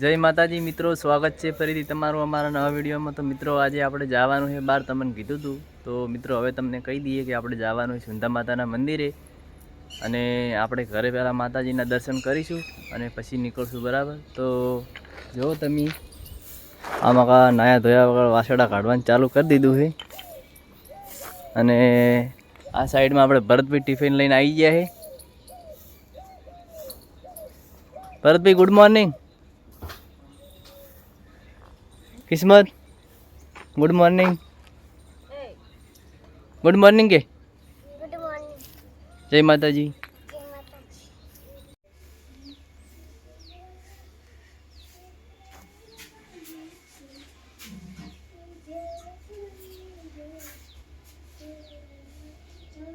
જય માતાજી, મિત્રો, સ્વાગત છે ફરીથી તમારું અમારા નવા વિડીયોમાં. તો મિત્રો, આજે આપણે જવાનું છે બહાર તમને કીધું હતું તો મિત્રો, હવે તમને કહી દઈએ કે આપણે જવાનું છે સુંદા માતાના મંદિરે. અને આપણે ઘરે પહેલાં માતાજીના દર્શન કરીશું અને પછી નીકળશું બરાબર. તો જો તમે આમાં કા નાયા ધોયા વગર વાસડા કાઢવાનું ચાલુ કરી દીધું છે. અને આ સાઈડમાં આપણે ભરતભાઈ ટિફિન લઈને આવી ગયા છે. Bharatbhai good morning Kismat. Good morning good morning કે? જય માતાજી.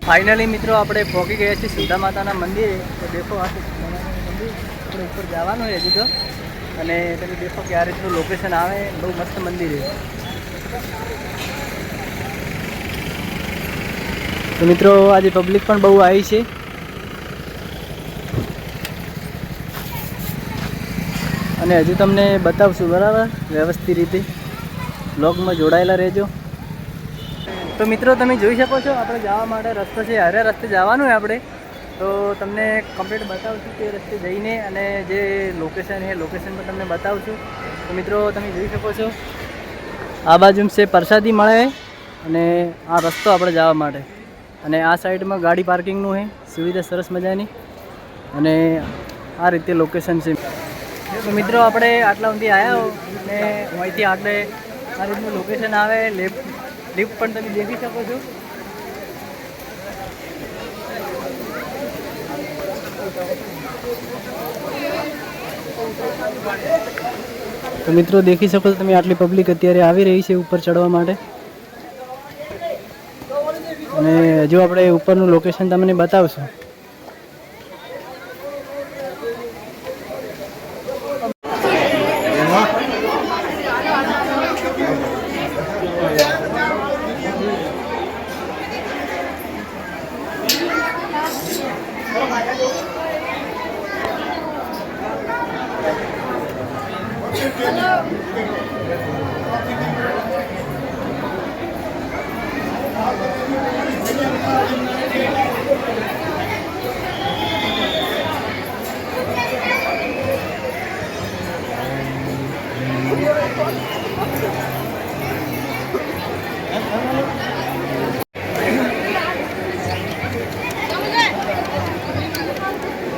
ફાઇનલી મિત્રો આપણે પહોંચી ગયા છીએ સુધા માતાના મંદિરે. તો દેખો આ મંદિર આપણે ઉપર જવાનું છે હજી તો. અને તમે દેખો કે આ લોકેશન આવે, બહુ મસ્ત મંદિર છે. તો મિત્રો, આજે પબ્લિક પણ બહુ આવી છે. અને હજુ તમને બતાવશું, બરાબર? વ્યવસ્થિત રીતે. બ્લોગમાં જોડાયેલા રહેજો. તો મિત્રો, તમે જોઈ શકો છો, આપણે જવા માટે રસ્તો છે, હરે રસ્તે જવાનું હોય આપણે. તો તમને કમ્પ્લીટ બતાવશું તે રસ્તે જઈને અને જે લોકેશન છે લોકેશન પર તમને બતાવશું. તો મિત્રો, તમે જોઈ શકો છો, આ બાજુ છે, પ્રસાદી મળે અને આ રસ્તો આપણે જવા માટે. અને આ સાઈડમાં ગાડી પાર્કિંગનું છે, સુવિધા સરસ મજાની. અને આ રીતે લોકેશન છે. તો મિત્રો, આપણે આટલા સુધી આવ્યા અને અહીંથી આપણે આ રીતનું લોકેશન આવે લેફ્ટ લિફ્ટ પણ તમે દેખી શકો છો. તો મિત્રો, દેખી શકો છો તમે આટલી પબ્લિક અત્યારે આવી રહી છે ઉપર ચડવા માટે. અને હજુ આપણે ઉપરનું લોકેશન તમને બતાવશું.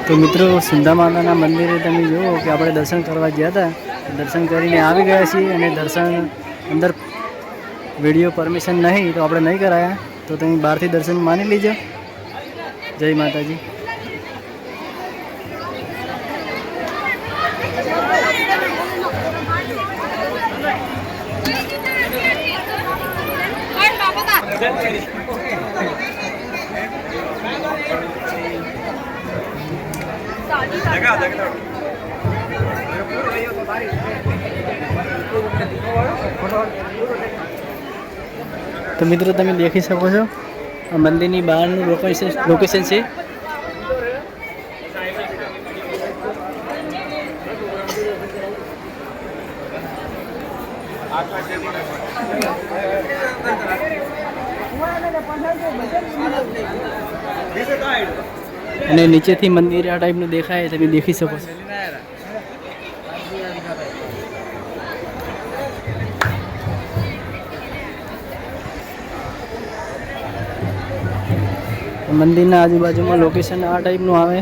તો મિત્રો સુંદા માતાના મંદિરે તમે જુઓ કે આપણે દર્શન કરવા ગયા હતા. દર્શન કરીને આવી ગયા છીએ અને દર્શન અંદર વીડિયો પરમિશન નહીં તો આપણે નહીં કરાયા. તો તમે બહારથી દર્શન માની લીજો. જય માતાજી. તો મિત્રો તમે દેખી શકો છો આ મંદિરની બહારનું લોકેશન લોકેશન છે. અને નીચેથી મંદિર આ ટાઈપનું દેખાય, તમે દેખી શકો છો. મંદિરના આજુબાજુમાં લોકેશન આ ટાઈપનું આવે.